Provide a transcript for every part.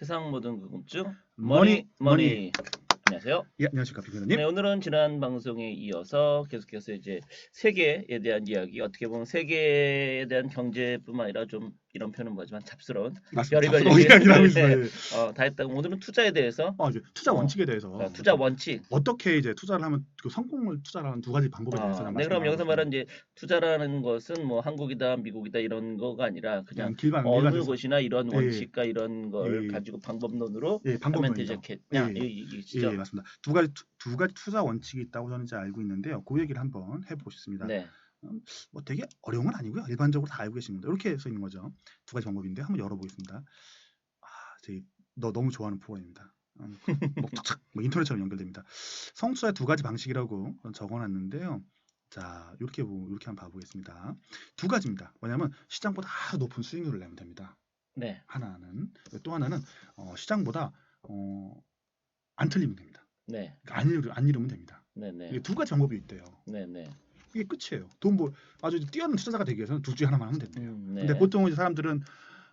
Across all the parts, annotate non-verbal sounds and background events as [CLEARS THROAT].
세상 모든 궁금증 머니, 머니. 안녕하세요. 예, 안녕하십니까 비교님. 네, 오늘은 지난 방송에 이어서 계속해서 이제 세계에 대한 이야기, 어떻게 보면 세계에 대한 경제뿐만 아니라 좀 이런 표현은 뭐지만 잡스러운 맞습니다. 별의별 잡스러운 얘기. 이야기를 하고 있어요. 예. 어, 다 했다고 오늘은 투자에 대해서 어, 이제 투자 어, 원칙에 대해서 어, 투자 원칙. 어떻게 이제 투자를 하면 그 성공을 투자를 하는 두 가지 방법에 대해서 어, 는 네, 그럼 여기서 말한 이제 투자라는 것은 뭐 한국이다, 미국이다 이런 거가 아니라 그냥 그냥 길만 어느 일반적으로. 곳이나 이런 예, 원칙과 이런 걸 예. 가지고 방법론으로 예, 하면 방법론이죠. 되겠냐 예, 이 예, 얘기시죠. 예, 맞습니다. 두 가지 투, 두 가지 투자 원칙이 있다고 저는 이제 알고 있는데요. 그 얘기를 한번 해보고 싶습니다. 네, 뭐 되게 어려운 건 아니고요. 일반적으로 다 알고 계십니다. 이렇게 써 있는 거죠. 두 가지 방법인데 한번 열어보겠습니다. 아, 저너 너무 좋아하는 프로그램입니다. 음, 뭐 착착 뭐 인터넷처럼 연결됩니다. 성수의 두 가지 방식이라고 적어놨는데요. 자, 이렇게 보 이렇게 한번 봐보겠습니다. 두 가지입니다. 뭐냐면 시장보다 아주 높은 수익률을 내면 됩니다. 네, 하나는 또 하나는 어, 시장보다 어, 안 틀리면 됩니다. 네, 그러니까 안, 잃으, 안 잃으면 됩니다. 네, 네, 두 가지 방법이 있대요. 네, 네. 이게 끝이에요. 돈 벌, 아주 뛰어난 투자자가 되기 위해서는 둘 중에 하나만 하면 된대요. 음, 네. 근데 보통 이제 사람들은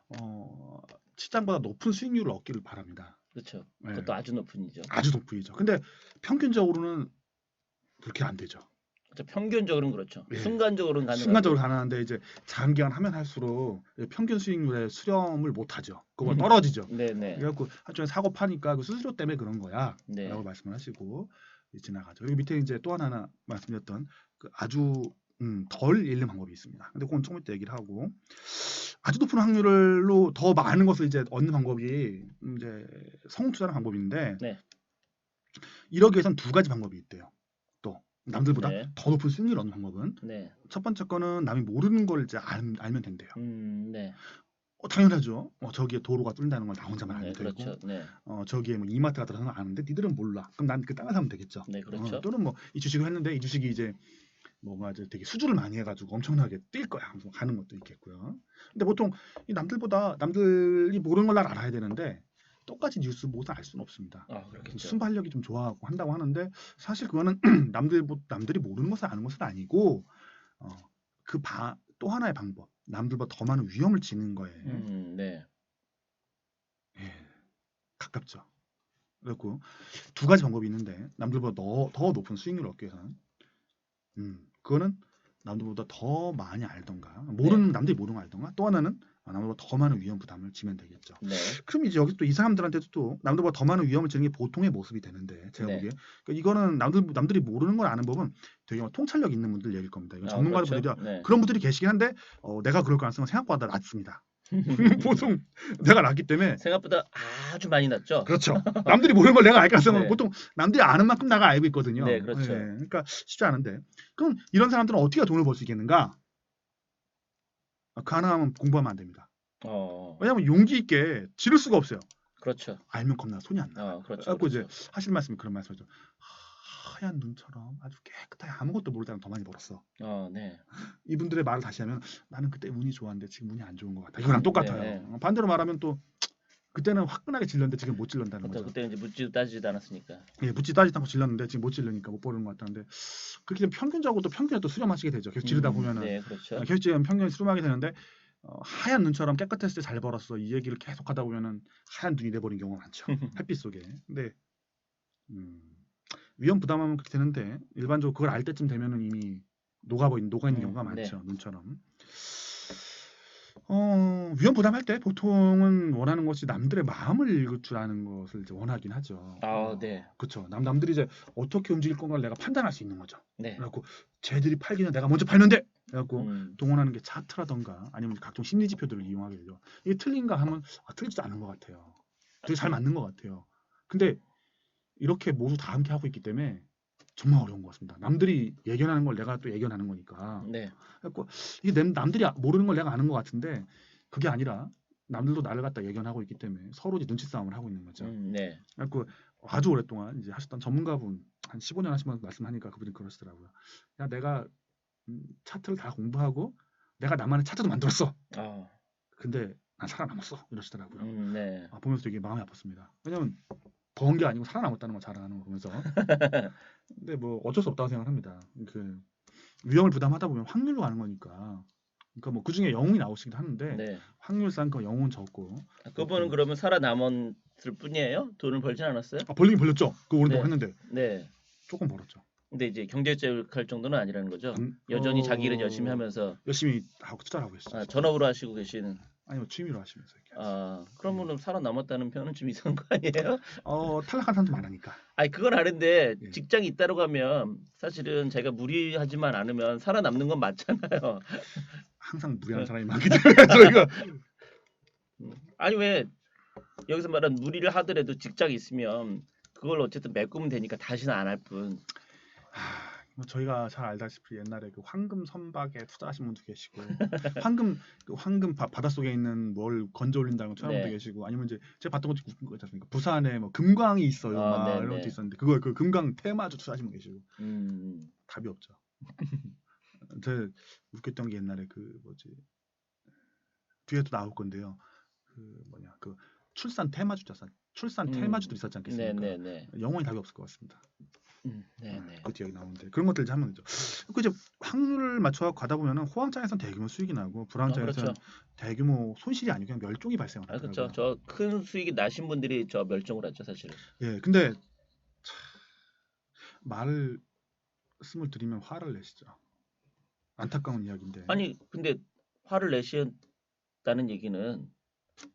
어, 시장보다 높은 수익률을 얻기를 바랍니다. 그렇죠. 네. 그것도 아주 높은이죠. 아주 높이죠. 근데 평균적으로는 그렇게 안 되죠. 그렇죠. 평균적으로는 그렇죠. 예. 순간적으로는 가능하고. 순간적으로 가능한데 이제 장기간 하면 할수록 평균 수익률에 수렴을 못 하죠. 그거 음. 떨어지죠. 네, 네, 그래갖고 한쪽에 사고 파니까 그 수수료 때문에 그런 거야. 네. 라고 말씀을 하시고 지나가죠. 그리고 밑에 이제 또 하나 말씀드렸던 그 아주 음, 덜 잃는 방법이 있습니다. 근데 그건 조금 이따 얘기를 하고 아주 높은 확률로 더 많은 것을 이제 얻는 방법이 이제 성투자라는 방법인데 네. 이러기 위해선 두 가지 방법이 있대요. 또 남들보다 네. 더 높은 수익률을 얻는 방법은 네, 첫 번째 거는 남이 모르는 걸 이제 알, 알면 된대요. 음, 네, 어, 당연하죠. 어, 저기에 도로가 뚫린다는 걸 나 혼자만 네, 알면 되고 그렇죠. 네, 어, 저기에 뭐 이마트가 들어가는 걸 아는데 니들은 몰라. 그럼 난그 땅을 사면 되겠죠. 네, 그렇죠. 어, 또는 뭐 이 주식을 했는데 이 주식이 이제 뭔가 이제 되게 수주를 많이 해가지고 엄청나게 뛸 거야 하면서 가는 것도 있겠고요. 근데 보통 이 남들보다 남들이 모르는 걸 날 알아야 되는데 똑같이 뉴스 모두 알 수는 없습니다. 아. 순발력이 좀 좋아하고 한다고 하는데 사실 그거는 [CLEARS THROAT] 남들 남들이 모르는 것을 아는 것은 아니고 어, 그또 하나의 방법 남들보다 더 많은 위험을 지는 거예요. 음, 네, 예, 가깝죠. 그렇고 두 가지 방법이 있는데 남들보다 더, 더 높은 수익률을 얻기 위해서는 음, 그거는 남들보다 더 많이 알던가 모르는 남들이 모르는 거 알던가 또 하나는 남들보다 더 많은 위험 부담을 지면 되겠죠. 네, 그럼 이제 여기 또 이 사람들한테도 또 남들보다 더 많은 위험을 지는 게 보통의 모습이 되는데 제가 네. 보기에 그러니까 이거는 남들 남들이 모르는 걸 아는 법은 되게 막 통찰력 있는 분들 얘기일 겁니다. 이건 아, 전문가분들이 그렇죠. 네. 그런 분들이 계시긴 한데 어, 내가 그럴 가능성은 생각보다 낮습니다. [LAUGHS] 보통 내가 낮기 때문에 생각보다 아주 많이 났죠. 그렇죠. 남들이 모르는 걸 내가 알 가능성은 네. 보통 남들이 아는 만큼 내가 알고 있거든요. 네, 그렇죠. 예, 그러니까 쉽지 않은데. 그럼 이런 사람들은 어떻게 돈을 벌 수 있겠는가? 아, 그 공부하면 안 됩니다. 어, 왜냐하면 용기 있게 지를 수가 없어요. 그렇죠. 알면 겁나 손이 안 나. 어, 그렇죠. 이제 그렇죠. 하실 말씀이 그런 말씀이죠. 하얀 눈처럼 아주 깨끗하게 아무것도 모를 때는 더 많이 벌었어. 어, 네, 이분들의 말을 다시 하면 나는 그때 운이 좋았는데 지금 운이 안 좋은 것 같아. 이거랑 똑같아요. 네. 어, 반대로 말하면 또 그때는 화끈하게 질렀는데 지금 못 질른다는 그렇죠. 거죠. 그때 이제 묻지도 따지지도 않았으니까. 예, 묻지 따지지 않고 질렀는데 지금 못 질르니까 못 버는 것 같다는데 그렇게 되면 평균적으로 또 평균에 또 수렴하시게 되죠. 계속 지르다 음, 보면은 네, 그렇죠. 어, 계속 지르면 평균에 수렴하게 되는데 어, 하얀 눈처럼 깨끗했을 때 잘 벌었어 이 얘기를 계속 하다 보면은 하얀 눈이 돼버린 경우가 많죠. [LAUGHS] 햇빛 속에. 근데 음, 위험 부담하면 그렇게 되는데 일반적으로 그걸 알 때쯤 되면은 이미 녹아버린 녹아 있는 음, 경우가 네. 많죠. 눈처럼. 어, 위험 부담할 때 보통은 원하는 것이 남들의 마음을 읽을 줄 아는 것을 이제 원하긴 하죠. 아, 어, 네, 그렇죠. 남 남들이 이제 어떻게 움직일 건가를 내가 판단할 수 있는 거죠. 네. 그래갖고 쟤들이 팔기는 내가 먼저 돼. 그래갖고 음, 동원하는 게 차트라던가 아니면 각종 심리 지표들을 이용하게 되죠. 이게 틀린가 하면 아, 틀리지도 않은 것 같아요. 되게 잘 맞는 것 같아요. 근데 이렇게 모두 다 함께 하고 있기 때문에 정말 어려운 것 같습니다. 남들이 예견하는 걸 내가 또 예견하는 거니까. 네, 그래갖고 이게 남- 남들이 아- 모르는 걸 내가 아는 것 같은데 그게 아니라 남들도 나를 갖다 예견하고 있기 때문에 서로 이제 눈치 싸움을 하고 있는 거죠. 음, 네, 그래갖고 아주 오랫동안 이제 하셨던 전문가분 한 15년 하신 분 말씀하니까 그분이 그러시더라고요. 야 내가 음, 차트를 다 공부하고 내가 나만의 차트도 만들었어. 아, 근데 난 살아남았어. 이러시더라고요. 음, 네, 아, 보면서 되게 마음이 아팠습니다. 왜냐면 번 게 아니고 살아남았다는 걸 자랑하는 거 보면서. [LAUGHS] 근데 뭐 어쩔 수 없다고 생각합니다. 그 위험을 부담하다 보면 확률로 가는 거니까 그러니까 뭐 그중에 영웅이 나오시긴 하는데 네. 확률상 그 영웅은 적고 아, 그분은 그러면 살아남았을 뿐이에요? 돈을 벌진 않았어요? 아, 벌리긴 벌렸죠. 그 오랫동안 네. 했는데 네. 조금 벌었죠. 근데 이제 경제적할 정도는 아니라는 거죠. 안- 여전히 어, 자기 일을 열심히 하면서 열심히 하고 투자를 하고 계시죠. 아, 전업으로 하시고 계시는. 아니요 취미로 하시면서 이렇게. 아 그러면은 살아남았다는 표현은 좀 이상한 거 아니에요? 어 탈락한 사람도 많으니까. 아니 그건 아는데 예. 직장이 있다고 하면 사실은 제가 무리하지만 않으면 살아남는 건 맞잖아요. 항상 무리하는 네. 사람이 많기 때문에 저희가 음. 아니 왜 여기서 말한 무리를 하더라도 직장이 있으면 그걸 어쨌든 메꾸면 되니까 다시는 안 할 뿐. 하, 뭐 저희가 잘 알다시피 옛날에 그 황금 선박에 투자하신 분도 계시고 [LAUGHS] 황금 그 황금 바, 바닷속에 있는 뭘 건져 올린다는 투자한 분도 네. 계시고, 계시고 아니면 이제 제가 봤던 것 중에 웃긴 거 있지 않습니까? 부산에 뭐 금광이 있어요. 아, 막 네, 이런 네. 것도 있었는데 그걸 그 금광 테마주 투자하신 분 계시고 음. 답이 없죠. [LAUGHS] 제 웃겼던 게 옛날에 그 뭐지 뒤에 또 나올 건데요. 그 뭐냐 그 출산 테마주 자산 출산 음. 테마주도 있었지 않겠습니까? 네네네. 영원히 답이 없을 것 같습니다. 음, 네네. 그 뒤에 나오는데 그런 것들 이제 하면 되죠. 그 이제 확률을 맞춰 가다 보면은 호황장에서는 대규모 수익이 나고 아, 불황장에서는 그렇죠. 대규모 손실이 아니고 그냥 멸종이 발생을 아, 하더라고요. 그렇죠. 저 큰 수익이 나신 분들이 저 멸종을 하죠, 사실은. 예, 근데 참, 말을 스물 드리면 화를 내시죠. 안타까운 이야기인데. 아니, 근데 화를 내셨다는 얘기는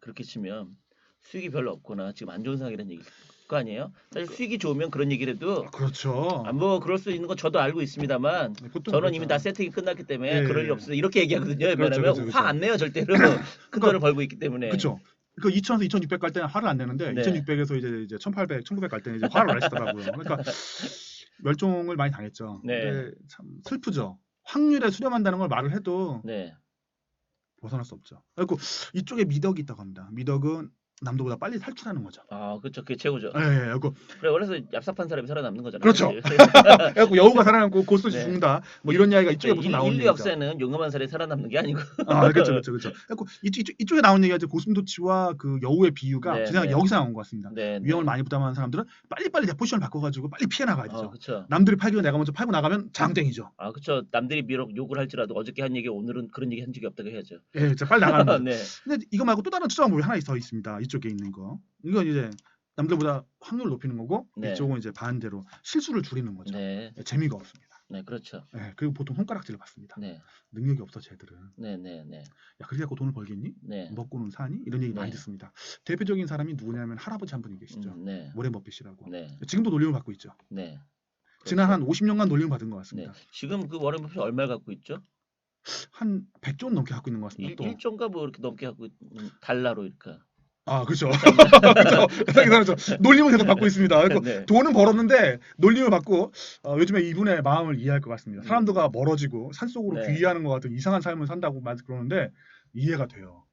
그렇게 치면 수익이 별로 없거나 지금 안 좋은 상황이라는 얘기일 거 아니에요? 사실 수익이 좋으면 그런 얘기를 해도 그렇죠. 아, 뭐 그럴 수 있는 건 저도 알고 있습니다만 네, 보통 저는 그렇죠. 이미 다 세팅이 끝났기 때문에 예, 그럴 일 예. 없어요. 이렇게 얘기하거든요. 그렇죠, 왜냐면 그렇죠, 그렇죠. 화안 내요 절대로 큰 돈을 벌고 있기 때문에. 그렇죠. 그 2000에서 2600 갈 때는 화를 안 내는데 네. 2600에서 이제 이제 1800, 1900 갈 때는 이제 화를 내시더라고요. 그러니까 [LAUGHS] 멸종을 많이 당했죠. 네. 근데 참 슬프죠. 확률에 수렴한다는 걸 말을 해도 네. 벗어날 수 없죠. 그리고 이쪽에 미덕이 있다고 합니다. 미덕은 남도보다 빨리 탈출하는 거죠. 아, 그렇죠. 그게 최고죠. 예, 예. 그리고 그래, 그래서 얍삽한 사람이 살아남는 거잖아요. 그렇죠. [LAUGHS] 그래갖고 여우가 살아남고 고스톱이 네. 죽는다. 뭐 이런 이야기가 이쪽에 네, 보통 인- 나오는 인류 얘기죠. 역사는 용감한 사람이 살아남는 게 아니고. 아, 그렇죠, 그렇죠, 그렇죠. 그래갖고 이쪽, 이쪽, 이쪽에 나오는 얘기가 이제 고슴도치와 그 여우의 비유가 네, 제 생각에 네. 여기서 나온 것 같습니다. 네. 위험을 많이 부담하는 사람들은 빨리빨리 내 포지션을 바꿔가지고 빨리 피해 나가야 되죠. 아, 그렇죠. 남들이 팔기로 내가 먼저 팔고 나가면 장땡이죠. 아, 그렇죠. 남들이 비록 욕을 할지라도 어저께 한 얘기 오늘은 그런 얘기 한 적이 없다고 해야죠. 예, 진짜 빨리 나가는 [LAUGHS] 거죠. 네. 근데 이거 말고 또 다른 방법이 하나 더 있습니다. 이 쪽에 있는 거. 이건 이제 남들보다 확률을 높이는 거고 네. 이쪽은 이제 반대로 실수를 줄이는 거죠. 네. 예, 재미가 없습니다. 네, 그렇죠. 예, 그리고 보통 손가락질을 받습니다. 네. 능력이 없어 쟤들은. 네, 네, 네. 야 그렇게 갖고 돈을 벌겠니? 네. 먹고는 사니? 이런 얘기 많이 네. 듣습니다. 대표적인 사람이 누구냐면 할아버지 한 분이 계시죠. 음, 네. 모렌 버핏이라고. 네. 지금도 놀림을 받고 있죠. 네. 지난 그렇죠. 한 50년간 놀림을 받은 것 네. 같습니다. 지금 그 워렌 버핏 얼마 갖고 있죠? 한 100조 는 넘게 갖고 있는 것 같습니다. 일, 또. 1조인가 뭐 이렇게 넘게 갖고 있- 음, 달러로 이렇게. 아 그렇죠. [LAUGHS] 그렇죠. 그렇죠. 놀림을 계속 받고 있습니다. 그리고 네. 돈은 벌었는데 놀림을 받고 어, 요즘에 이분의 마음을 이해할 것 같습니다. 사람들과 멀어지고 산속으로 네. 귀의하는 것 같은 이상한 삶을 산다고 말 그러는데 이해가 돼요.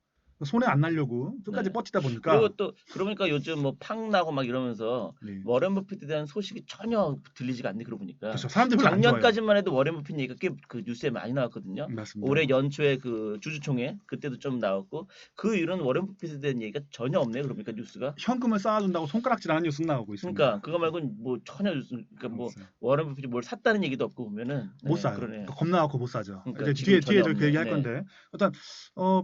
손해 안 날려고 끝까지 네. 버티다 보니까 그리고 또 그러니까 요즘 뭐 팡 나고 막 이러면서 네. 워렌 버핏에 대한 소식이 전혀 들리지가 않네 그러고 보니까. 그렇죠. 사람들이. 작년까지만 해도 워렌 버핏 얘기가 꽤 그 뉴스에 많이 나왔거든요. 맞습니다. 올해 연초에 그 주주총회 그때도 좀 나왔고 그 이후로는 워렌 버핏에 대한 얘기가 전혀 없네요. 그러니까 뉴스가. 현금을 쌓아준다고 손가락질하는 뉴스 나오고 있습니다. 그러니까 그거 말고 뭐 전혀 뉴스 그러니까 뭐 없어요. 워렌 버핏이 뭘 샀다는 얘기도 없고 보면은 못 네, 사요. 그러네요. 겁나 갖고 못 사죠. 그러니까 이제 뒤에 뒤에 저그 없네. 얘기할 네. 건데 일단 어.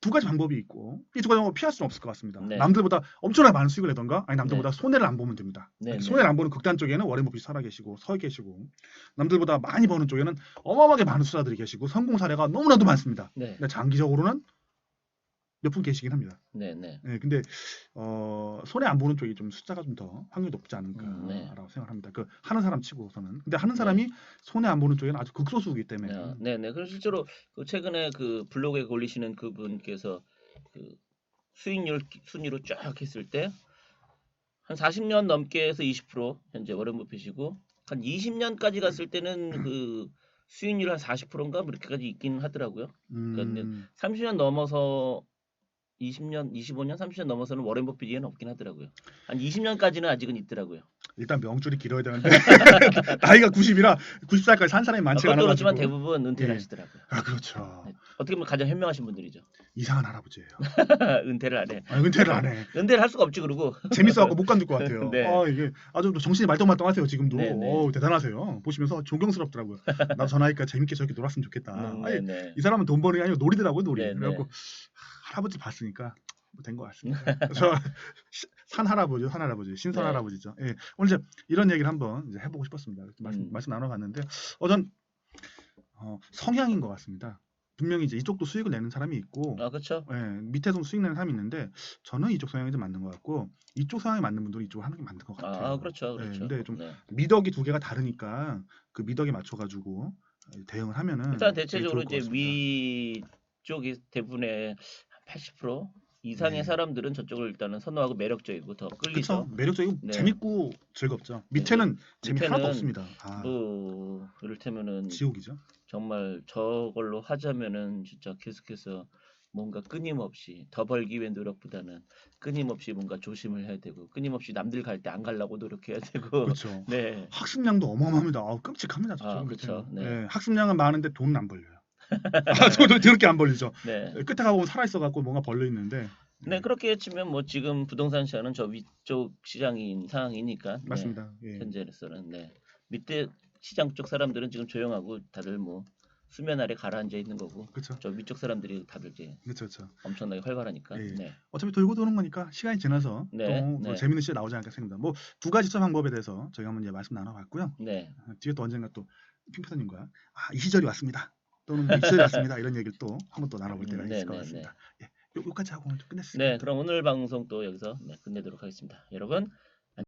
두 가지 방법이 있고 이 두 가지 방법 피할 수는 없을 것 같습니다. 네. 남들보다 엄청나게 많은 수익을 내던가 아니 남들보다 손해를 안 보면 됩니다. 네, 네. 손해를 안 보는 극단 쪽에는 워렌 버핏이 살아 계시고 서 계시고 남들보다 많이 버는 쪽에는 어마어마하게 많은 투자들이 계시고 성공 사례가 너무나도 많습니다. 네, 근데 장기적으로는 몇 분 계시긴 합니다. 네, 네. 네, 근데 어, 손해 안 보는 쪽이 좀 숫자가 좀 더 확률이 높지 않을까라고 음, 네. 생각합니다. 그 하는 사람 치고서는 근데 하는 사람이 손해 안 보는 쪽에는 아주 극소수이기 때문에 네, 네, 네. 그래서 실제로 그 최근에 그 블로그에 올리시는 그분께서 그 수익률 기- 순위로 쫙 했을 때 한 40년 넘게 해서 20% 현재 워렌 버핏이고 한 20년까지 갔을 때는 [CLEARS THROAT] 그 수익률 한 40%인가 뭐 이렇게까지 있긴 하더라고요. 그러니까 음, 30년 넘어서 20년, 25년, 30년 넘어서는 워렌 버핏 이에는 없긴 하더라고요. 한 20년까지는 아직은 있더라고요. 일단 명줄이 길어야 되는데 [LAUGHS] 나이가 90이라 90살까지 산 사람이 많지가 그것도 그렇지만. 대부분 은퇴를 예. 하시더라고요. 아 그렇죠. 네. 어떻게 보면 가장 현명하신 분들이죠. 이상한 할아버지예요. [LAUGHS] 은퇴를 안 해. 아, 은퇴를 안 해. [LAUGHS] 은퇴를 할 수가 없지 그러고. 재밌어갖고 못 간둘 것 같아요. 네. 아 이게 아주 정신이 말똥말똥하세요 지금도. 네, 네. 어 대단하세요. 보시면서 존경스럽더라고요. 나도 저 나이까지 재밌게 저렇게 놀았으면 좋겠다. 음, 아니, 네네. 이 사람은 돈 버는 게 아니고 놀이더라고요 놀이. 네, 네. 그래갖고 할아버지 봤으니까 뭐 된것 같습니다. 저 [LAUGHS] 산 할아버지, 산 할아버지, 신선 네. 할아버지죠. 예, 오늘 이제 이런 얘기를 한번 이제 해보고 싶었습니다. 말씀 음. 말씀 나눠봤는데 어전 어, 성향인 것 같습니다. 분명히 이제 이쪽도 수익을 내는 사람이 있고 아 그렇죠. 예, 밑에서 수익 내는 사람이 있는데 저는 이쪽 성향이 좀 맞는 것 같고 이쪽 성향이 맞는 분들은 이쪽을 하는 게 맞는 것 같아요. 아 그렇죠, 예, 그렇죠. 근데 좀 네. 미덕이 두 개가 다르니까 그 미덕에 맞춰가지고 대응을 하면은 일단 대체적으로 이제 같습니다. 위쪽이 대부분의 80% 이상의 네. 사람들은 저쪽을 일단은 선호하고 매력적이고 더 끌리죠. 그렇죠. 매력적이고 네. 재밌고 즐겁죠. 밑에는 재미 하나도 없습니다. 아, 뭐 이를테면은 지옥이죠. 정말 저걸로 하자면은 진짜 계속해서 뭔가 끊임없이 더 벌기 위한 노력보다는 끊임없이 뭔가 조심을 해야 되고 끊임없이 남들 갈 때 안 가려고 노력해야 되고 그렇죠. 네 학습량도 어마어마합니다. 아우, 끔찍합니다. 저쪽 아, 밑에는. 그렇죠. 네. 예, 학습량은 많은데 돈은 안 벌려요. 아, 저도 저렇게 안 벌리죠. 네. 끝에 가보면 살아 있어 갖고 뭔가 벌려 있는데. 네 그렇게 치면 뭐 지금 부동산 시장은 저 위쪽 시장인 상황이니까 네, 맞습니다. 예. 현재로서는 네 밑에 시장 쪽 사람들은 지금 조용하고 다들 뭐 수면 아래 가라앉아 있는 거고 그렇죠. 저 위쪽 사람들이 다들 이제 그렇죠. 그렇죠. 엄청나게 활발하니까 예. 네. 어차피 돌고 도는 거니까 시간이 지나서 네, 또 네. 뭐 재밌는 시간 나오지 않을까 생각합니다. 뭐 두 가지 투자 방법에 대해서 저희가 한번 이제 말씀 나눠봤고요. 네. 어, 뒤에 또 언젠가 또 핑크사님과 아, 이 시절이 왔습니다. 또는 뭐이 시절이 왔습니다. 이런 얘기를 또 한 번 또 나눠볼 때가 음, 있을 네, 것 네, 같습니다. 예, 요, 요까지 하고 오늘 좀 끝냈습니다. 네, 그럼 오늘 방송 또 여기서 네, 끝내도록 하겠습니다. 여러분